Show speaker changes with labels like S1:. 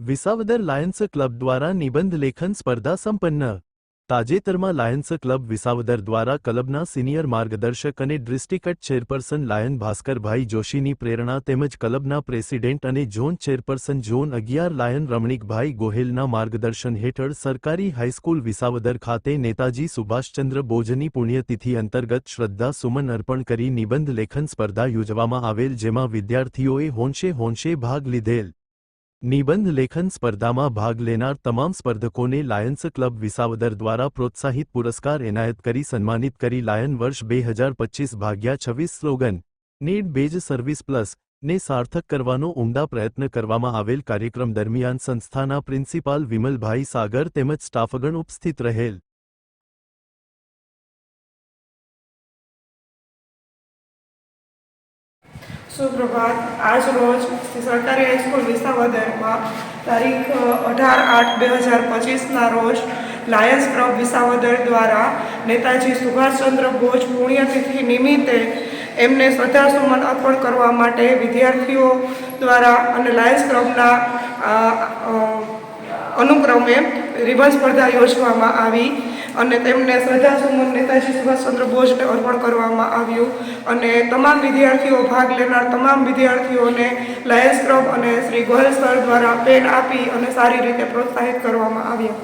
S1: Visavadar Lions club દ્વારા નિબંધ લેખન સ્પર્ધા સંપન્ન. તાજેતરમાં લાયન્સ ક્લબ વિસાવદર દ્વારા ક્લબના સિનિયર માર્ગદર્શક અને ડિસ્ટ્રિક્ટ ચેરપર્સન લાયન ભાસ્કરભાઈ જોશીની પ્રેરણા તેમજ ક્લબના પ્રેસિડેન્ટ અને ઝોન ચેરપર્સન ઝોન અગિયાર લાયન રમણીકભાઈ ગોહિલના માર્ગદર્શન હેઠળ સરકારી હાઈસ્કૂલ વિસાવદર ખાતે નેતાજી સુભાષચંદ્ર બોઝની પુણ્યતિથિ અંતર્ગત શ્રદ્ધા સુમન અર્પણ કરી નિબંધ લેખન સ્પર્ધા યોજવામાં આવેલ જેમાં વિદ્યાર્થીઓએ હોંશે હોંશે ભાગ લીધેલ. નિબંધ લેખન સ્પર્ધામાં ભાગ લેનાર તમામ સ્પર્ધકોને લાયન્સ ક્લબ વિસાવદર દ્વારા પ્રોત્સાહિત પુરસ્કાર એનાયત કરી સન્માનિત કરી લાયન વર્ષ બે હજાર પચીસ ભાગ્યા છવ્વીસ slogan, need base service plus ને સાર્થક કરવાનો ઉમદા પ્રયત્ન કરવામાં આવેલ કાર્યક્રમ દરમિયાન સંસ્થાના પ્રિન્સિપાલ વિમલભાઈ સાગર તેમજ સ્ટાફગણ ઉપસ્થિત રહેલ.
S2: સુપ્રભાત, આજ રોજ સરકારી હાઈસ્કૂલ વિસાવદરમાં તારીખ અઢાર આઠ બે હજાર પચીસના રોજ લાયન્સ ક્લબ વિસાવદર દ્વારા નેતાજી સુભાષચંદ્ર બોઝ પુણ્યતિથિ નિમિત્તે એમને શ્રદ્ધાસુમન અર્પણ કરવા માટે વિદ્યાર્થીઓ દ્વારા અને લાયન્સ ક્લબના અનુક્રમે રિબન સ્પર્ધા યોજવામાં આવી. અને તેમને શ્રદ્ધા સુમન નેતાજી સુભાષચંદ્ર બોઝને અર્પણ કરવામાં આવ્યું. અને તમામ વિદ્યાર્થીઓ ભાગ લેનાર તમામ વિદ્યાર્થીઓને લાયન્સ ક્લબ અને શ્રી ગોયલ સર દ્વારા પેન આપી અને સારી રીતે પ્રોત્સાહિત કરવામાં આવ્યા.